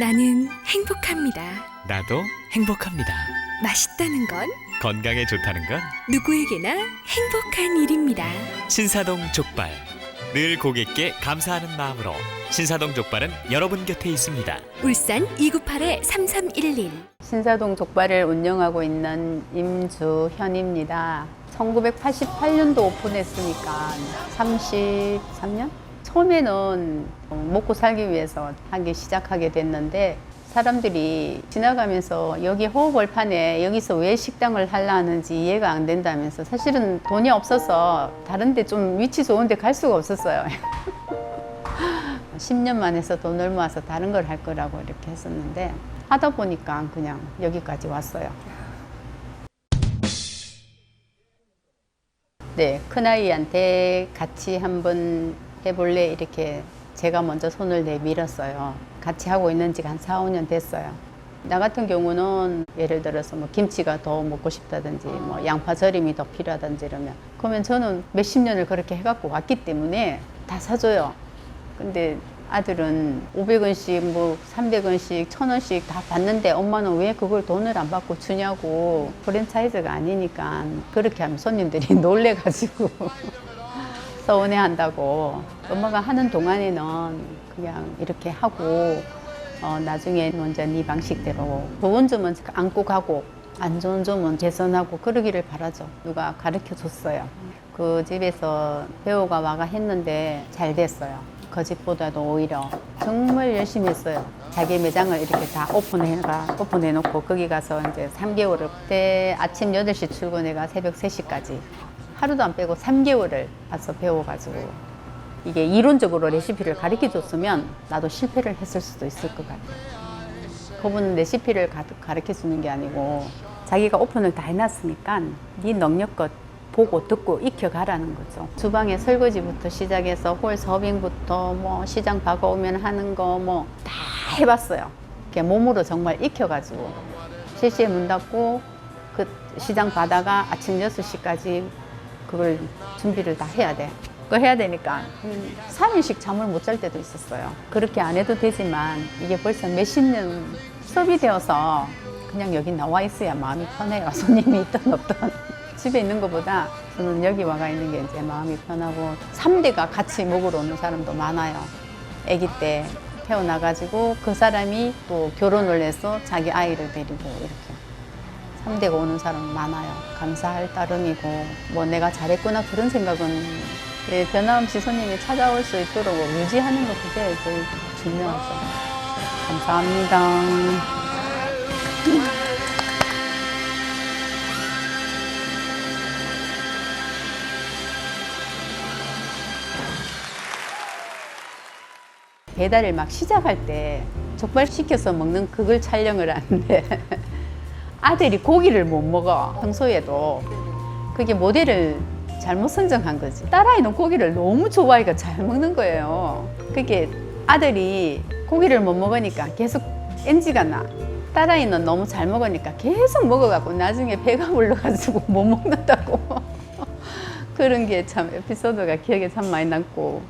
나는 행복합니다. 나도 행복합니다. 맛있다는 건 건강에 좋다는 건 누구에게나 행복한 일입니다. 신사동 족발. 늘 고객께 감사하는 마음으로 신사동 족발은 여러분 곁에 있습니다. 울산 298-3311 신사동 족발을 운영하고 있는 임주현입니다. 1988년도 오픈했으니까 33년? 처음에는 먹고 살기 위해서 하기 시작하게 됐는데 사람들이 지나가면서 여기 호흡을판에 여기서 왜 식당을 하려 하는지 이해가 안 된다면서 사실은 돈이 없어서 다른데 좀 위치 좋은데 갈 수가 없었어요. 10년만 해서 돈을 모아서 다른 걸 할 거라고 이렇게 했었는데 하다 보니까 그냥 여기까지 왔어요. 네, 큰아이한테 같이 한번 해볼래 이렇게 제가 먼저 손을 내밀었어요. 같이 하고 있는 지가 한 4, 5년 됐어요. 나 같은 경우는 예를 들어서 뭐 김치가 더 먹고 싶다든지 뭐 양파 절임이 더 필요하든지 이러면 그러면 저는 몇십 년을 그렇게 해갖고 왔기 때문에 다 사줘요. 근데 아들은 500원씩 뭐 300원씩 1000원씩 다 받는데 엄마는 왜 그걸 돈을 안 받고 주냐고 프랜차이즈가 아니니까 그렇게 하면 손님들이 놀래가지고 서운해 한다고. 엄마가 하는 동안에는 그냥 이렇게 하고 어, 나중에 먼저 네 방식대로 좋은 점은 안고 가고 안 좋은 점은 개선하고 그러기를 바라죠. 누가 가르쳐 줬어요. 그 집에서 배우가 와가 했는데 잘 됐어요. 거짓보다도 오히려 정말 열심히 했어요. 자기 매장을 이렇게 다 오픈해가 오픈해 놓고 거기 가서 이제 3개월을 그때 아침 8시 출근해가 새벽 3시까지 하루도 안 빼고 3개월을 가서 배워가지고 이게 이론적으로 레시피를 가르쳐 줬으면 나도 실패를 했을 수도 있을 것 같아요. 그분은 레시피를 가르쳐 주는 게 아니고 자기가 오픈을 다 해놨으니까 네 능력껏 보고 듣고 익혀가라는 거죠. 주방에 설거지부터 시작해서 홀 서빙부터 뭐 시장 박아오면 하는 거 뭐 다 해봤어요. 이렇게 몸으로 정말 익혀가지고 실시에 문 닫고 그 시장 바다가 아침 6시까지 그걸 준비를 다 해야 돼. 그거 해야 되니까 3일씩 잠을 못 잘 때도 있었어요. 그렇게 안 해도 되지만 이게 벌써 몇십 년 수업이 되어서 그냥 여기 나와 있어야 마음이 편해요. 손님이 있든 없든. 집에 있는 것보다 저는 여기 와가 있는 게 이제 마음이 편하고 3대가 같이 먹으러 오는 사람도 많아요. 아기 때 태어나가지고 그 사람이 또 결혼을 해서 자기 아이를 데리고 이렇게 3대가 오는 사람 많아요. 감사할 따름이고 뭐 내가 잘했구나 그런 생각은 예, 변함없이 손님이 찾아올 수 있도록 유지하는 것 그게 제일 중요하죠. 감사합니다. 배달을 막 시작할 때 족발 시켜서 먹는 그걸 촬영을 하는데 아들이 고기를 못 먹어 평소에도. 그게 모델을 잘못 선정한 거지. 딸아이는 고기를 너무 좋아해가 잘 먹는 거예요. 그게 아들이 고기를 못 먹으니까 계속 NG가 나. 딸아이는 너무 잘 먹으니까 계속 먹어갖고 나중에 배가 불러가지고 못 먹는다고. 그런 게 참 에피소드가 기억에 참 많이 남고